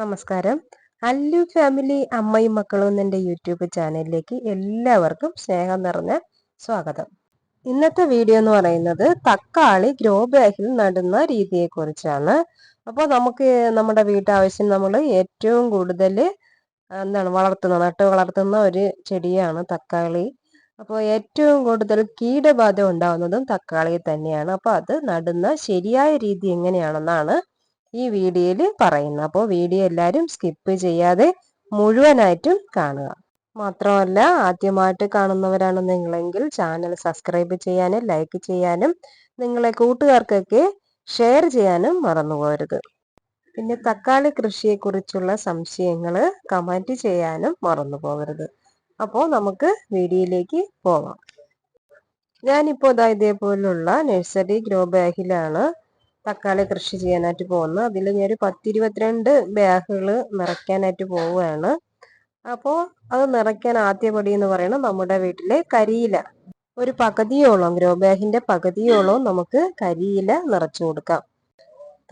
നമസ്കാരം. അല്ലു ഫാമിലി അമ്മയും മക്കളും എന്റെ യൂട്യൂബ് ചാനലിലേക്ക് എല്ലാവർക്കും സ്നേഹം നിറഞ്ഞ സ്വാഗതം. ഇന്നത്തെ വീഡിയോ എന്ന് പറയുന്നത് തക്കാളി ഗ്രോ ബാഗിൽ നടുന്ന രീതിയെ കുറിച്ചാണ് അപ്പോൾ നമുക്ക് നമ്മുടെ വീട്ടാവശ്യം നമ്മൾ ഏറ്റവും കൂടുതൽ എന്താണ് വളർത്തുന്ന നട്ട് വളർത്തുന്ന ഒരു ചെടിയാണ് തക്കാളി. അപ്പോൾ ഏറ്റവും കൂടുതൽ കീടബാധ ഉണ്ടാവുന്നതും തക്കാളി തന്നെയാണ്. അപ്പോൾ അത് നടുന്ന ശരിയായ രീതി എങ്ങനെയാണെന്നാണ് ഈ വീഡിയോയിൽ പറയുന്നത് അപ്പോൾ വീഡിയോ എല്ലാവരും സ്കിപ്പ് ചെയ്യാതെ മുഴുവനായിട്ടും കാണുക. മാത്രമല്ല ആദ്യമായിട്ട് കാണുന്നവരാണ് നിങ്ങളെങ്കിൽ ചാനൽ സബ്സ്ക്രൈബ് ചെയ്യാനും ലൈക്ക് ചെയ്യാനും നിങ്ങളെ കൂട്ടുകാർക്കൊക്കെ ഷെയർ ചെയ്യാനും മറന്നു പോകരുത് പിന്നെ തക്കാളി കൃഷിയെക്കുറിച്ചുള്ള സംശയങ്ങൾ കമന്റ് ചെയ്യാനും മറന്നു പോകരുത് അപ്പോൾ നമുക്ക് വീഡിയോയിലേക്ക് പോവാം. ഞാനിപ്പോൾ ഇതാ ഇതേപോലുള്ള നഴ്സറി ഗ്രോ ബാഗിലാണ് തക്കാളി കൃഷി ചെയ്യാനായിട്ട് പോകുന്നത് അതിൽ ഞാനൊരു പത്തിരുപത്തിരണ്ട് ബാഗുകൾ നിറയ്ക്കാനായിട്ട് പോവുകയാണ്. അപ്പോൾ അത് നിറയ്ക്കാൻ ആദ്യപടി എന്ന് പറയുന്നത് നമ്മുടെ വീട്ടിലെ കരിയില. ഒരു പകുതിയോളം ഗ്രോ ബാഗിന്റെ പകുതിയോളം നമുക്ക് കരിയില നിറച്ചു കൊടുക്കാം.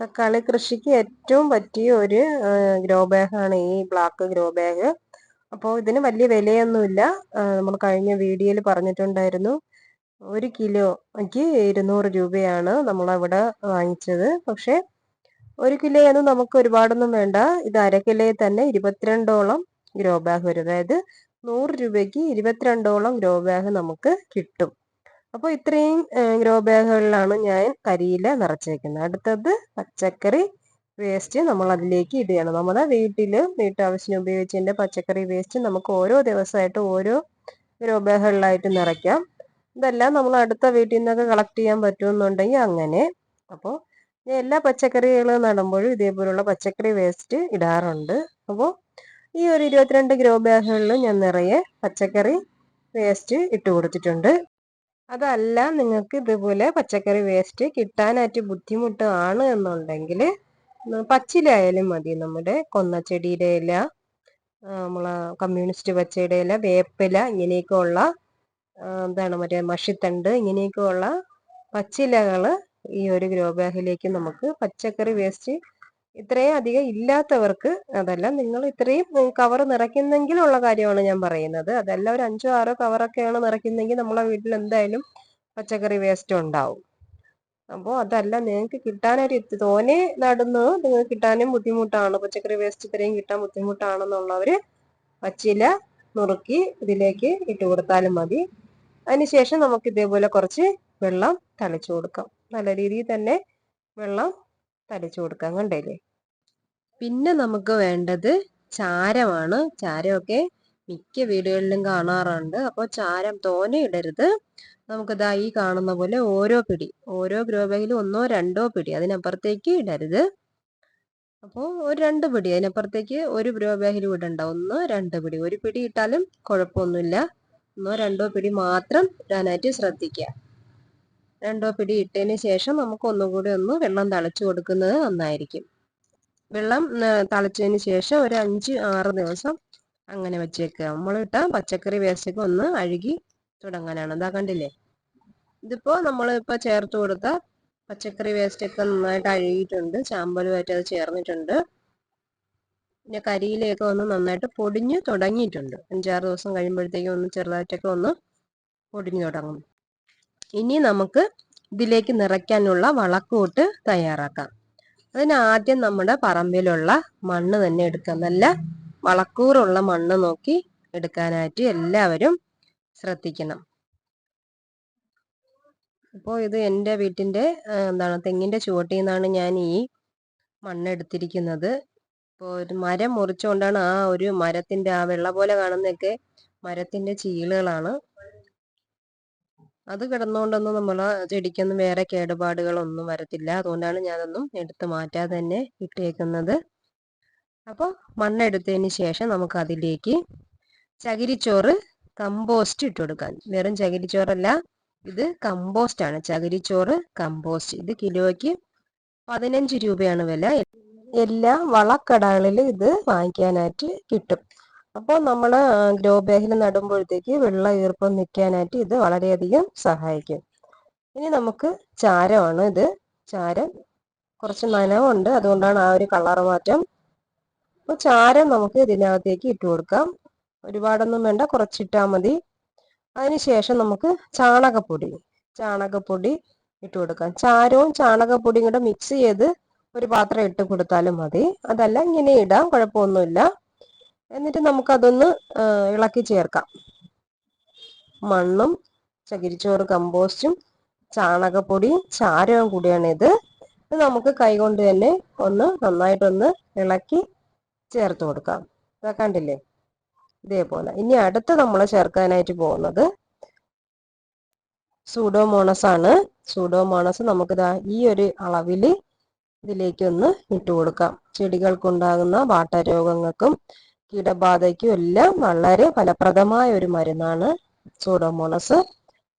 തക്കാളി കൃഷിക്ക് ഏറ്റവും പറ്റിയ ഒരു ഗ്രോ ബാഗാണ് ഈ ബ്ലാക്ക് ഗ്രോ ബാഗ്. അപ്പോൾ ഇതിന് വലിയ വിലയൊന്നുമില്ല. നമ്മൾ കഴിഞ്ഞ വീഡിയോയിൽ പറഞ്ഞിട്ടുണ്ടായിരുന്നു. ഒരു കിലോയ്ക്ക് ഇരുന്നൂറ് രൂപയാണ് നമ്മളവിടെ വാങ്ങിച്ചത്. പക്ഷെ ഒരു കിലോയൊന്നും നമുക്ക് ഒരുപാടൊന്നും വേണ്ട. ഇത് അര കിലോയിൽ തന്നെ ഇരുപത്തിരണ്ടോളം ഗ്രോ ബാഗ് വരും. അതായത് നൂറ് രൂപയ്ക്ക് ഇരുപത്തിരണ്ടോളം ഗ്രോ ബാഗ് നമുക്ക് കിട്ടും. അപ്പോൾ ഇത്രയും ഗ്രോ ബാഗുകളിലാണ് ഞാൻ കരിയില നിറച്ചേക്കുന്നത് അടുത്തത് പച്ചക്കറി വേസ്റ്റ് നമ്മൾ അതിലേക്ക് ഇടുകയാണ്. നമ്മുടെ വീട്ടിൽ വീട്ടാവശ്യത്തിന് ഉപയോഗിച്ചതിന്റെ പച്ചക്കറി വേസ്റ്റ് നമുക്ക് ഓരോ ദിവസമായിട്ട് ഓരോ ഗ്രോ ബാഗുകളിലായിട്ട് നിറയ്ക്കാം. ഇതെല്ലാം നമ്മൾ അടുത്ത വീട്ടിൽ നിന്നൊക്കെ കളക്ട് ചെയ്യാൻ പറ്റുമെന്നുണ്ടെങ്കിൽ അങ്ങനെ. അപ്പോൾ എല്ലാ പച്ചക്കറികളും നടുമ്പോഴും ഇതേപോലുള്ള പച്ചക്കറി വേസ്റ്റ് ഇടാറുണ്ട്. അപ്പോൾ ഈ ഒരു ഇരുപത്തിരണ്ട് ഗ്രോ ബാഗുകളിൽ ഞാൻ നിറയെ പച്ചക്കറി വേസ്റ്റ് ഇട്ട് കൊടുത്തിട്ടുണ്ട്. അതല്ല നിങ്ങൾക്ക് ഇതുപോലെ പച്ചക്കറി വേസ്റ്റ് കിട്ടാനായിട്ട് ബുദ്ധിമുട്ടാണ് എന്നുണ്ടെങ്കിൽ പച്ചിലായാലും മതി. നമ്മുടെ കൊന്നച്ചെടിയുടെ ഇല നമ്മളെ കമ്മ്യൂണിസ്റ്റ് പച്ചയുടെ ഇല വേപ്പില ഇങ്ങനെയൊക്കെ ഉള്ള എന്താണ് മറ്റേ മഷിത്തണ്ട് ഇങ്ങനെയൊക്കെയുള്ള പച്ചിലകൾ ഈ ഒരു ഗ്രോ ബാഗിലേക്ക് നമുക്ക് പച്ചക്കറി വേസ്റ്റ് ഇത്രയും അധികം ഇല്ലാത്തവർക്ക് അതല്ല നിങ്ങൾ ഇത്രയും കവർ നിറയ്ക്കുന്നെങ്കിലുള്ള കാര്യമാണ് ഞാൻ പറയുന്നത്. അതല്ല ഒരു അഞ്ചോ ആറോ കവറൊക്കെയാണ് നിറയ്ക്കുന്നെങ്കിൽ നമ്മളെ വീട്ടിൽ എന്തായാലും പച്ചക്കറി വേസ്റ്റ് ഉണ്ടാവും. അപ്പോൾ അതല്ല നിങ്ങൾക്ക് കിട്ടാനൊരു തോനെ നടന്നു നിങ്ങൾക്ക് കിട്ടാനും ബുദ്ധിമുട്ടാണ്. പച്ചക്കറി വേസ്റ്റ് ഇത്രയും കിട്ടാൻ ബുദ്ധിമുട്ടാണെന്നുള്ളവർ പച്ചില നുറുക്കി ഇതിലേക്ക് ഇട്ട് കൊടുത്താലും മതി. അതിനുശേഷം നമുക്ക് ഇതേപോലെ കുറച്ച് വെള്ളം തളിച്ചു കൊടുക്കാം. നല്ല രീതിയിൽ തന്നെ വെള്ളം തളിച്ചു കൊടുക്കാം കണ്ടല്ലേ? പിന്നെ നമുക്ക് വേണ്ടത് ചാരമാണ്. ചാരമൊക്കെ മിക്ക വീടുകളിലും കാണാറുണ്ട്. അപ്പോൾ ചാരം തോനെ ഇടരുത് നമുക്കിതാ ഈ കാണുന്ന പോലെ ഓരോ പിടി ഓരോ ഗ്രോ ബാഗിലും ഒന്നോ രണ്ടോ പിടി അതിനപ്പുറത്തേക്ക് ഇടരുത്. അപ്പോൾ ഒരു രണ്ട് പിടി അതിനപ്പുറത്തേക്ക് ഒരു ഗ്രോ ഇടണ്ട. ഒന്ന് രണ്ട് പിടി. ഒരു പിടി ഇട്ടാലും കുഴപ്പമൊന്നുമില്ല. ഒന്നോ രണ്ടോ പിടി മാത്രം ഇടാനായിട്ട് ശ്രദ്ധിക്കുക. രണ്ടോ പിടി ഇട്ടതിന് ശേഷം നമുക്ക് ഒന്നുകൂടി ഒന്ന് വെള്ളം തളിച്ചു കൊടുക്കുന്നത് നന്നായിരിക്കും. വെള്ളം തളിച്ചതിന് ശേഷം ഒരു അഞ്ച് ആറ് ദിവസം അങ്ങനെ വെച്ചേക്കുക. നമ്മളിട്ട പച്ചക്കറി വേസ്റ്റൊക്കെ ഒന്ന് അഴുകി തുടങ്ങാനാണ്. അതാ കണ്ടില്ലേ? ഇതിപ്പോ നമ്മളിപ്പോ ചേർത്ത് കൊടുത്ത പച്ചക്കറി വേസ്റ്റൊക്കെ നന്നായിട്ട് അഴുകിയിട്ടുണ്ട്. ചാമ്പലുമായിട്ട് അത് ചേർന്നിട്ടുണ്ട്. പിന്നെ കരിയിലയൊക്കെ ഒന്ന് നന്നായിട്ട് പൊടിഞ്ഞ് തുടങ്ങിയിട്ടുണ്ട്. അഞ്ചാറ് ദിവസം കഴിയുമ്പോഴത്തേക്കും ഒന്ന് ചെറുതായിട്ടൊക്കെ ഒന്ന് പൊടിഞ്ഞു തുടങ്ങും. ഇനി നമുക്ക് ഇതിലേക്ക് നിറയ്ക്കാനുള്ള വളക്കൂട്ട് തയ്യാറാക്കാം. അതിന് ആദ്യം നമ്മുടെ പറമ്പിലുള്ള മണ്ണ് തന്നെ എടുക്കാം. നല്ല വളക്കൂറുള്ള മണ്ണ് നോക്കി എടുക്കാനായിട്ട് എല്ലാവരും ശ്രദ്ധിക്കണം. അപ്പോൾ ഇത് എന്റെ വീട്ടിന്റെ എന്താണ് തെങ്ങിന്റെ ചുവട്ടിൽ നിന്നാണ് ഞാൻ ഈ മണ്ണ് എടുത്തിരിക്കുന്നത്. ഇപ്പോൾ ഒരു മരം മുറിച്ചുകൊണ്ടാണ് ആ ഒരു മരത്തിന്റെ ആ വെള്ള പോലെ കാണുന്നതൊക്കെ മരത്തിന്റെ ചീളുകളാണ്. അത് കിടന്നുകൊണ്ടൊന്നും നമ്മൾ ചെടിക്കൊന്നും വേറെ കേടുപാടുകളൊന്നും വരത്തില്ല. അതുകൊണ്ടാണ് ഞാനൊന്നും എടുത്ത് മാറ്റാതെ തന്നെ ഇട്ടേക്കുന്നത്. അപ്പോൾ മണ്ണെടുത്തതിന് ശേഷം നമുക്ക് അതിലേക്ക് ചകിരിച്ചോറ് കമ്പോസ്റ്റ് ഇട്ട് കൊടുക്കാൻ വെറും ചകിരിച്ചോറല്ല ഇത് കമ്പോസ്റ്റ് ആണ് ചകിരിച്ചോറ് കമ്പോസ്റ്റ്. ഇത് കിലോയ്ക്ക് പതിനഞ്ച് രൂപയാണ് വില. എല്ലാ വളക്കടകളിലും ഇത് വാങ്ങിക്കാനായിട്ട് കിട്ടും. അപ്പോൾ നമ്മൾ ഗ്രോ ബാഗിൽ നടുമ്പോഴത്തേക്ക് വെള്ള ഈർപ്പം നിൽക്കാനായിട്ട് ഇത് വളരെയധികം സഹായിക്കും. ഇനി നമുക്ക് ചാരമാണ് ഇത്. ചാരം കുറച്ച് നനവുണ്ട്. അതുകൊണ്ടാണ് ആ ഒരു കളർ മാറ്റം. അപ്പോൾ ചാരം നമുക്ക് ഇതിനകത്തേക്ക് ഇട്ട് കൊടുക്കാം. ഒരുപാടൊന്നും വേണ്ട കുറച്ചിട്ടാൽ മതി. അതിനുശേഷം നമുക്ക് ചാണകപ്പൊടി ചാണകപ്പൊടി ഇട്ട് കൊടുക്കാം. ചാരവും ചാണകപ്പൊടിയും കൂടെ മിക്സ് ചെയ്ത് ഒരു പാത്രം ഇട്ട് കൊടുത്താലും മതി. അതല്ല ഇങ്ങനെ ഇടാം കുഴപ്പമൊന്നുമില്ല. എന്നിട്ട് നമുക്കതൊന്ന് ഇളക്കി ചേർക്കാം. മണ്ണും ചകിരിച്ചോറ് കമ്പോസ്റ്റും ചാണകപ്പൊടി ചാരവും കൂടിയാണ് ഇത് ഇത് നമുക്ക് കൈകൊണ്ട് തന്നെ ഒന്ന് നന്നായിട്ടൊന്ന് ഇളക്കി ചേർത്ത് കൊടുക്കാം. കണ്ടില്ലേ? ഇതേപോലെ. ഇനി അടുത്ത് നമ്മൾ ചേർക്കാനായിട്ട് പോകുന്നത് സൂഡോമോണസ് ആണ്. സൂഡോമോണസ് നമുക്കിതാ ഈ ഒരു അളവിൽ ഇതിലേക്കൊന്ന് ഇട്ട് കൊടുക്കാം. ചെടികൾക്കുണ്ടാകുന്ന വാട്ടരോഗങ്ങൾക്കും കീടബാധയ്ക്കും എല്ലാം വളരെ ഫലപ്രദമായ ഒരു മരുന്നാണ് സൂഡോമോണസ്.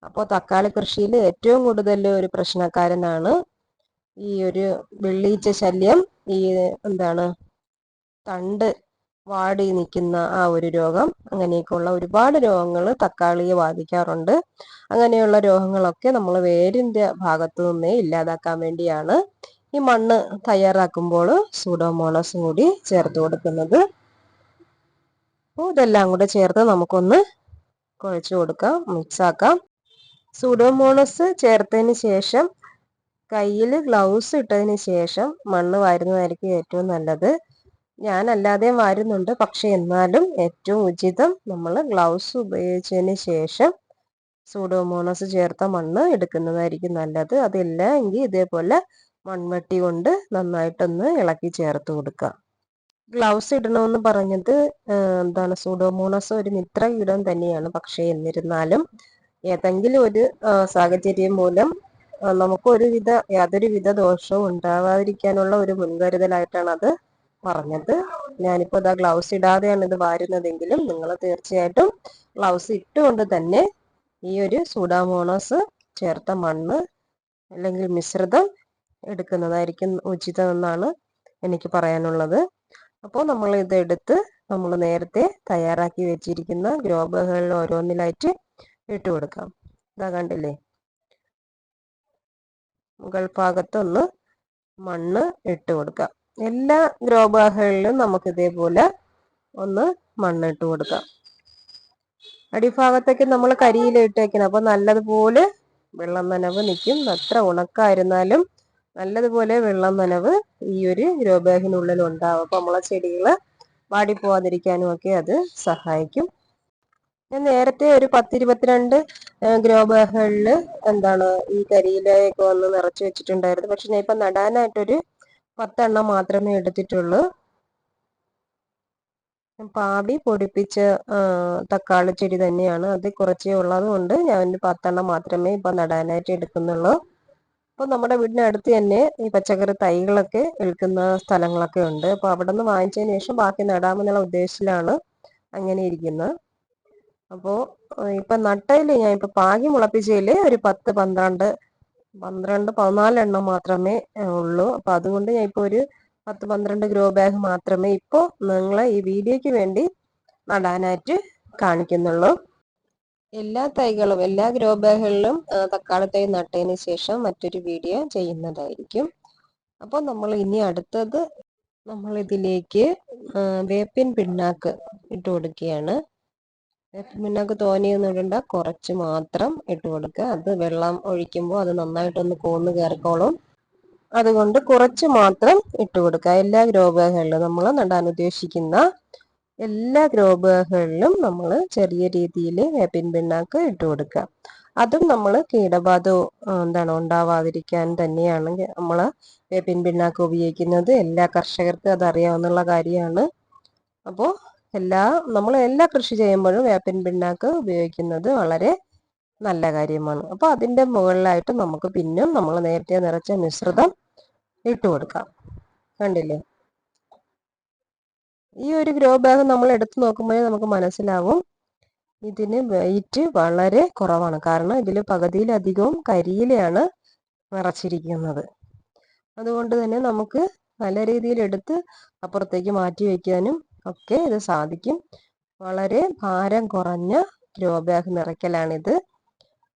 അപ്പോൾ തക്കാളി കൃഷിയിൽ ഏറ്റവും കൂടുതൽ ഒരു പ്രശ്നക്കാരനാണ് ഈ ഒരു വെള്ളീച്ച ശല്യം ഈ എന്താണ് തണ്ട് വാടി നിൽക്കുന്ന ആ ഒരു രോഗം. അങ്ങനെയൊക്കെയുള്ള ഒരുപാട് രോഗങ്ങൾ തക്കാളിയെ ബാധിക്കാറുണ്ട്. അങ്ങനെയുള്ള രോഗങ്ങളൊക്കെ നമ്മൾ വേരിന്റെ ഭാഗത്തു നിന്നേ ഇല്ലാതാക്കാൻ വേണ്ടിയാണ് ഈ മണ്ണ് തയ്യാറാക്കുമ്പോൾ സൂഡോമോണസും കൂടി ചേർത്ത് കൊടുക്കുന്നത്. അപ്പോൾ ഇതെല്ലാം കൂടെ ചേർത്ത് നമുക്കൊന്ന് കുഴച്ച് കൊടുക്കാം മിക്സാക്കാം സൂഡോമോണസ് ചേർത്തതിന് ശേഷം കയ്യിൽ ഗ്ലൗസ് ഇട്ടതിന് ശേഷം മണ്ണ് വാരുന്നതായിരിക്കും ഏറ്റവും നല്ലത്. ഞാൻ അല്ലാതെയും വാരുന്നുണ്ട് പക്ഷെ എന്നാലും ഏറ്റവും ഉചിതം നമ്മൾ ഗ്ലൗസ് ഉപയോഗിച്ചതിന് ശേഷം സൂഡോമോണസ് ചേർത്ത മണ്ണ് എടുക്കുന്നതായിരിക്കും നല്ലത്. അതില്ല എങ്കിൽ ഇതേപോലെ മൺവെട്ടി കൊണ്ട് നന്നായിട്ടൊന്ന് ഇളക്കി ചേർത്ത് കൊടുക്കുക ഗ്ലൗസ് ഇടണമെന്ന് പറഞ്ഞത് എന്താണ് സൂഡോമോണസ് ഒരു മിത്ര കീടം തന്നെയാണ്. പക്ഷേ എന്നിരുന്നാലും ഏതെങ്കിലും ഒരു സാഹചര്യം മൂലം നമുക്ക് ഒരുവിധ യാതൊരു വിധ ദോഷവും ഉണ്ടാവാതിരിക്കാനുള്ള ഒരു മുൻകരുതലായിട്ടാണ് അത് പറഞ്ഞത്. ഞാനിപ്പോൾ ഇതാ ഗ്ലൗസ് ഇടാതെയാണ് ഇത് വാരുന്നതെങ്കിലും നിങ്ങൾ തീർച്ചയായിട്ടും ഗ്ലൗസ് ഇട്ടുകൊണ്ട് തന്നെ ഈ ഒരു സൂഡാമോണസ് ചേർത്ത മണ്ണ് അല്ലെങ്കിൽ മിശ്രിതം എടുക്കുന്നതായിരിക്കും ഉചിതമെന്നാണ് എനിക്ക് പറയാനുള്ളത്. അപ്പോൾ നമ്മൾ ഇത് എടുത്ത് നമ്മൾ നേരത്തെ തയ്യാറാക്കി വെച്ചിരിക്കുന്ന ഗ്രോബുകളിൽ ഓരോന്നിലായിട്ട് ഇട്ട് കൊടുക്കാം. ഇതാ കണ്ടില്ലേ? മുകൾ ഭാഗത്തൊന്ന് മണ്ണ് ഇട്ട് കൊടുക്കാം. എല്ലാ ഗ്രോബുകളിലും നമുക്ക് ഇതേപോലെ ഒന്ന് മണ്ണ് ഇട്ട് കൊടുക്കാം. അടിഭാഗത്തേക്ക് നമ്മൾ കരിയിലിട്ടേക്കണം അപ്പൊ നല്ലതുപോലെ വെള്ളം നനവ് നിൽക്കും. എത്ര ഉണക്കായിരുന്നാലും നല്ലതുപോലെ വെള്ളം നനവ് ഈ ഒരു ഗ്രോ ബാഗിനുള്ളിൽ ഉണ്ടാവും. അപ്പൊ നമ്മളെ ചെടികൾ വാടിപ്പോവാതിരിക്കാനും ഒക്കെ അത് സഹായിക്കും. ഞാൻ നേരത്തെ ഒരു പത്തിരുപത്തിരണ്ട് ഗ്രോ ബാഗുകളിൽ എന്താണ് ഈ കരിയിലയൊക്കെ വന്ന് നിറച്ചു വെച്ചിട്ടുണ്ടായിരുന്നു. പക്ഷെ ഞാൻ ഇപ്പൊ നടാനായിട്ടൊരു പത്തെണ്ണം മാത്രമേ എടുത്തിട്ടുള്ളൂ. പാവി പൊടിപ്പിച്ച തക്കാളി ചെടി തന്നെയാണ്. അത് കുറച്ചേ ഉള്ളതുകൊണ്ട് ഞാൻ പത്തെണ്ണം മാത്രമേ ഇപ്പൊ നടാനായിട്ട് എടുക്കുന്നുള്ളൂ. അപ്പോൾ നമ്മുടെ വീടിനടുത്ത് തന്നെ ഈ പച്ചക്കറി തൈകളൊക്കെ വിൽക്കുന്ന സ്ഥലങ്ങളൊക്കെ ഉണ്ട്. അപ്പോൾ അവിടെ നിന്ന് വാങ്ങിച്ചതിന് ശേഷം ബാക്കി നടാമെന്നുള്ള ഉദ്ദേശത്തിലാണ് അങ്ങനെ ഇരിക്കുന്നത്. അപ്പോൾ ഇപ്പൊ നട്ടയിൽ ഞാൻ ഇപ്പൊ പാകി മുളപ്പിച്ചതിൽ ഒരു പത്ത് പന്ത്രണ്ട് പന്ത്രണ്ട് പതിനാലെണ്ണം മാത്രമേ ഉള്ളൂ. അപ്പൊ അതുകൊണ്ട് ഞാൻ ഇപ്പോൾ ഒരു പത്ത് പന്ത്രണ്ട് ഗ്രോ ബാഗ് മാത്രമേ ഇപ്പോ നിങ്ങളെ ഈ വീഡിയോയ്ക്ക് വേണ്ടി നടാനായിട്ട് കാണിക്കുന്നുള്ളൂ. എല്ലാ തൈകളും എല്ലാ ഗ്രോ ബാഗുകളിലും തക്കാളി തൈ നട്ടതിന് ശേഷം മറ്റൊരു വീഡിയോ ചെയ്യുന്നതായിരിക്കും. അപ്പോൾ നമ്മൾ ഇനി അടുത്തത് നമ്മൾ ഇതിലേക്ക് വേപ്പിൻ പിണ്ണാക്ക് ഇട്ട് കൊടുക്കുകയാണ്. വേപ്പിൻ പിണ്ണാക്ക് തോനെയൊന്നും കുറച്ച് മാത്രം ഇട്ട് കൊടുക്കുക. അത് വെള്ളം ഒഴിക്കുമ്പോൾ അത് നന്നായിട്ടൊന്ന് കോന്നു കയറിക്കോളും. അതുകൊണ്ട് കുറച്ച് മാത്രം ഇട്ട് കൊടുക്കുക. എല്ലാ ഗ്രോ ബാഗുകളിലും നമ്മൾ നടാൻ ഉദ്ദേശിക്കുന്ന എല്ലാ ഗ്രോ ബാഗുകളിലും നമ്മൾ ചെറിയ രീതിയിൽ വേപ്പിൻ പിണ്ണാക്ക് ഇട്ട് കൊടുക്കുക. അതും നമ്മൾ കീടബാധ എന്താണ് ഉണ്ടാവാതിരിക്കാൻ തന്നെയാണ് നമ്മൾ വേപ്പിൻ പിണ്ണാക്ക് ഉപയോഗിക്കുന്നത്. എല്ലാ കർഷകർക്കും അത് അറിയാവുന്ന കാര്യമാണ്. അപ്പോൾ എല്ലാ നമ്മൾ എല്ലാ കൃഷി ചെയ്യുമ്പോഴും വേപ്പിൻ പിണ്ണാക്ക് ഉപയോഗിക്കുന്നത് വളരെ നല്ല കാര്യമാണ്. അപ്പോൾ അതിന്റെ മുകളിലായിട്ട് നമുക്ക് പിന്നും നമ്മൾ നേരത്തെ നിറച്ച മിശ്രിതം ഇട്ട് കൊടുക്കാം. കണ്ടില്ലേ? ഈ ഒരു ഗ്രോ ബാഗ് നമ്മൾ എടുത്തു നോക്കുമ്പോഴേ നമുക്ക് മനസ്സിലാവും. ഇതിന് വെയിറ്റ് വളരെ കുറവാണ്. കാരണം ഇതിൽ പകുതിയിലധികവും കരിയിലയാണ് നിറച്ചിരിക്കുന്നത്. അതുകൊണ്ട് തന്നെ നമുക്ക് നല്ല രീതിയിൽ എടുത്ത് അപ്പുറത്തേക്ക് മാറ്റി വയ്ക്കാനും ഒക്കെ ഇത് സാധിക്കും. വളരെ ഭാരം കുറഞ്ഞ ഗ്രോ ബാഗ് നിറയ്ക്കലാണിത്.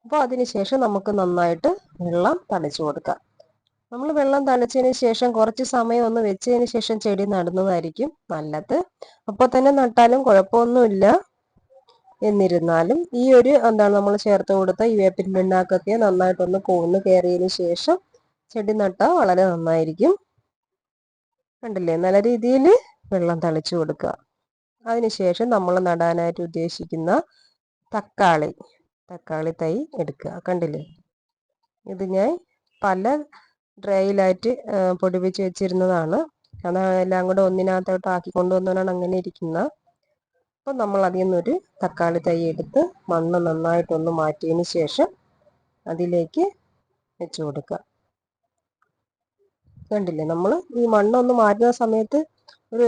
അപ്പോൾ അതിനുശേഷം നമുക്ക് നന്നായിട്ട് വെള്ളം തളിച്ചു കൊടുക്കാം. നമ്മൾ വെള്ളം തളിച്ചതിന് ശേഷം കുറച്ച് സമയം ഒന്ന് വെച്ചതിന് ശേഷം ചെടി നടുന്നതായിരിക്കും നല്ലത്. അപ്പോൾ തന്നെ നട്ടാലും കുഴപ്പമൊന്നുമില്ല എന്നിരുന്നാലും ഈ ഒരു എന്താണ് നമ്മൾ ചേർത്ത് കൊടുത്ത ഈ വേപ്പിൻ പിണ്ണാക്കൊക്കെ നന്നായിട്ടൊന്ന് കൂന്ന് കയറിയതിന് ശേഷം ചെടി നട്ടാൽ വളരെ നന്നായിരിക്കും. കണ്ടില്ലേ? നല്ല രീതിയിൽ വെള്ളം തളിച്ചു കൊടുക്കുക. അതിനുശേഷം നമ്മൾ നടാനായിട്ട് ഉദ്ദേശിക്കുന്ന തക്കാളി തക്കാളി തൈ എടുക്കുക. കണ്ടില്ലേ? ഇത് ഞാൻ പല ഡ്രൈയിലായിട്ട് പൊടിപ്പിച്ച് വെച്ചിരുന്നതാണ്. അതാണ് എല്ലാം കൂടെ ഒന്നിനകത്തോട്ട് ആക്കി കൊണ്ടുവന്നാണ് അങ്ങനെ ഇരിക്കുന്നത് അപ്പോൾ നമ്മൾ അതിൽ നിന്നൊരു തക്കാളി തൈ എടുത്ത് മണ്ണ് നന്നായിട്ടൊന്ന് മാറ്റിയതിന് ശേഷം അതിലേക്ക് വെച്ച് കൊടുക്കുക കണ്ടില്ലേ? നമ്മൾ ഈ മണ്ണൊന്ന് മാറ്റുന്ന സമയത്ത് ഒരു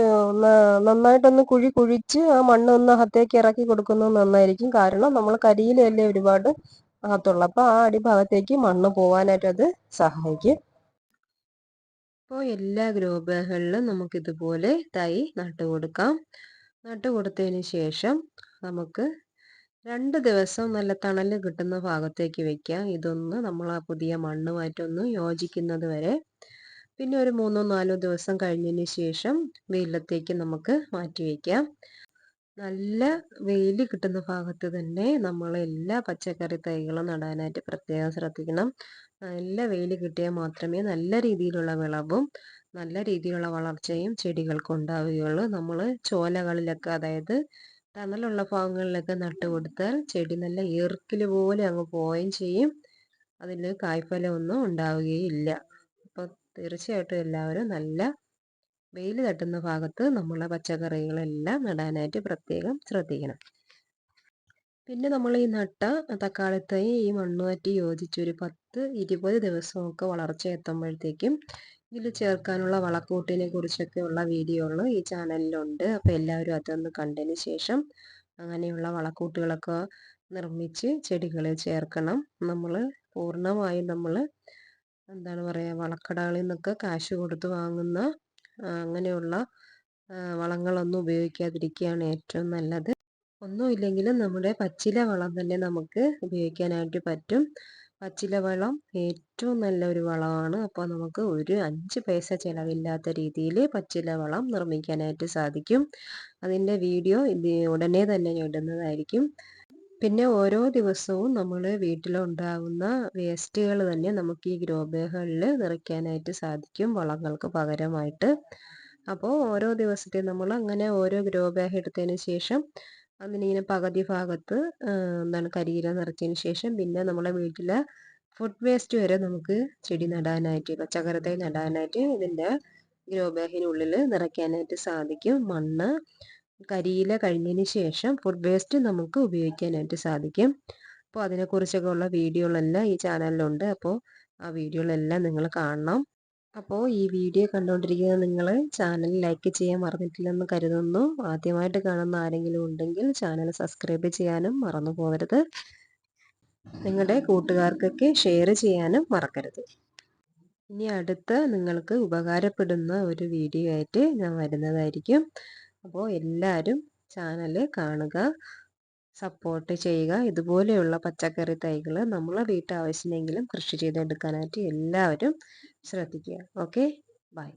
നന്നായിട്ടൊന്ന് കുഴി കുഴിച്ച് ആ മണ്ണ് ഒന്ന് അകത്തേക്ക് ഇറക്കി കൊടുക്കുന്നത് നന്നായിരിക്കും. കാരണം നമ്മൾ കരിയിലല്ലേ ഒരുപാട് അകത്തുള്ളൂ. അപ്പോൾ ആ അടിഭാഗത്തേക്ക് മണ്ണ് പോവാനായിട്ട് അത് സഹായിക്കും. അപ്പോൾ എല്ലാ ഗ്രോ ബാഗുകളിലും നമുക്കിതുപോലെ തൈ നട്ടു കൊടുക്കാം നട്ടു കൊടുത്തതിന് ശേഷം നമുക്ക് രണ്ട് ദിവസം നല്ല തണൽ കിട്ടുന്ന ഭാഗത്തേക്ക് വെക്കാം. ഇതൊന്ന് നമ്മൾ ആ പുതിയ മണ്ണുമായിട്ടൊന്ന് യോജിക്കുന്നത് വരെ. പിന്നെ ഒരു മൂന്നോ നാലോ ദിവസം കഴിഞ്ഞതിന് ശേഷം വെയിലത്തേക്ക് നമുക്ക് മാറ്റി വയ്ക്കാം നല്ല വെയിൽ കിട്ടുന്ന ഭാഗത്ത് തന്നെ നമ്മൾ എല്ലാ പച്ചക്കറി തൈകളും നടാനായിട്ട് പ്രത്യേകം ശ്രദ്ധിക്കണം. നല്ല വെയിൽ കിട്ടിയാൽ മാത്രമേ നല്ല രീതിയിലുള്ള വിളവും നല്ല രീതിയിലുള്ള വളർച്ചയും ചെടികൾക്ക് ഉണ്ടാവുകയുള്ളൂ. നമ്മൾ ചോലകളിലൊക്കെ അതായത് തണലുള്ള ഭാഗങ്ങളിലൊക്കെ നട്ടു കൊടുത്താൽ ചെടി നല്ല ഈർക്കിൽ പോലെ അങ്ങ് പോവുകയും ചെയ്യും. അതിൽ കായ്ഫലമൊന്നും ഉണ്ടാവുകയില്ല. അപ്പോൾ തീർച്ചയായിട്ടും എല്ലാവരും നല്ല വെയിൽ തട്ടുന്ന ഭാഗത്ത് നമ്മളെ പച്ചക്കറികളെല്ലാം നടാനായിട്ട് പ്രത്യേകം ശ്രദ്ധിക്കണം. പിന്നെ നമ്മൾ ഈ നട്ട തക്കാളിത്തൈ ഈ മണ്ണുമാറ്റി യോജിച്ചൊരു പത്ത് ഇരുപത് ദിവസമൊക്കെ വളർച്ച എത്തുമ്പോഴത്തേക്കും ഇതിൽ ചേർക്കാനുള്ള വളക്കൂട്ടിനെ കുറിച്ചൊക്കെയുള്ള വീഡിയോകൾ ഈ ചാനലിലുണ്ട്. അപ്പോൾ എല്ലാവരും അതൊന്ന് കണ്ടതിന് ശേഷം അങ്ങനെയുള്ള വളക്കൂട്ടുകളൊക്കെ നിർമ്മിച്ച് ചെടികളിൽ ചേർക്കണം. നമ്മൾ പൂർണമായും നമ്മൾ എന്താണ് പറയുക വളക്കടകളിൽ നിന്നൊക്കെ കാശ് കൊടുത്ത് വാങ്ങുന്ന അങ്ങനെയുള്ള വളങ്ങളൊന്നും ഉപയോഗിക്കാതിരിക്കുകയാണ് ഏറ്റവും നല്ലത്. ഒന്നുമില്ലെങ്കിലും നമ്മുടെ പച്ചില വളം തന്നെ നമുക്ക് ഉപയോഗിക്കാനായിട്ട് പറ്റും. പച്ചില വളം ഏറ്റവും നല്ല ഒരു വളമാണ്. അപ്പോൾ നമുക്ക് ഒരു അഞ്ച് പൈസ ചിലവില്ലാത്ത രീതിയിൽ പച്ചില വളം നിർമ്മിക്കാനായിട്ട് സാധിക്കും. അതിന്റെ വീഡിയോ ഇത് ഉടനെ തന്നെ ഞാൻ ഇടുന്നതായിരിക്കും. പിന്നെ ഓരോ ദിവസവും നമ്മൾ വീട്ടിലുണ്ടാകുന്ന വേസ്റ്റുകൾ തന്നെ നമുക്ക് ഈ ഗ്രോ ബാഗുകളിൽ നിറയ്ക്കാനായിട്ട് സാധിക്കും വളങ്ങൾക്ക് പകരമായിട്ട്. അപ്പോൾ ഓരോ ദിവസത്തെയും നമ്മൾ അങ്ങനെ ഓരോ ഗ്രോ ബാഗ് എടുത്തതിന് ശേഷം അതിനിങ്ങനെ പകുതി ഭാഗത്ത് എന്താണ് കരിയില നിറച്ചതിന് ശേഷം പിന്നെ നമ്മളെ വീട്ടിലെ ഫുഡ് വേസ്റ്റ് വരെ നമുക്ക് ചെടി നടാനായിട്ട് പച്ചക്കറി നടാനായിട്ട് ഇതിന്റെ ഗ്രോ ബാഗിനുള്ളിൽ നിറയ്ക്കാനായിട്ട് സാധിക്കും. മണ്ണ് കരിയില കഴിഞ്ഞതിന് ശേഷം ഫുഡ് വേസ്റ്റ് നമുക്ക് ഉപയോഗിക്കാനായിട്ട് സാധിക്കും. അപ്പോൾ അതിനെക്കുറിച്ചൊക്കെ ഉള്ള വീഡിയോകളെല്ലാം ഈ ചാനലിലുണ്ട്. അപ്പോൾ ആ വീഡിയോകളെല്ലാം നിങ്ങൾ കാണണം. അപ്പോൾ ഈ വീഡിയോ കണ്ടുകൊണ്ടിരിക്കുന്ന നിങ്ങൾ ചാനൽ ലൈക്ക് ചെയ്യാൻ മറന്നിട്ടില്ലെന്ന് കരുതുന്നു. ആദ്യമായിട്ട് കാണുന്ന ആരെങ്കിലും ഉണ്ടെങ്കിൽ ചാനൽ സബ്സ്ക്രൈബ് ചെയ്യാനും മറന്നു പോകരുത്. നിങ്ങളുടെ കൂട്ടുകാർക്കൊക്കെ ഷെയർ ചെയ്യാനും മറക്കരുത്. ഇനി അടുത്ത നിങ്ങൾക്ക് ഉപകാരപ്പെടുന്ന ഒരു വീഡിയോ ആയിട്ട് ഞാൻ വരുന്നതായിരിക്കും. അപ്പോൾ എല്ലാവരും ചാനൽ കാണുക സപ്പോർട്ട് ചെയ്യുക. ഇതുപോലെയുള്ള പച്ചക്കറി തൈകൾ നമ്മളെ വീട്ടാവശ്യമെങ്കിലും കൃഷി ചെയ്തെടുക്കാനായിട്ട് എല്ലാവരും ശ്രദ്ധിക്കുക. Okay bye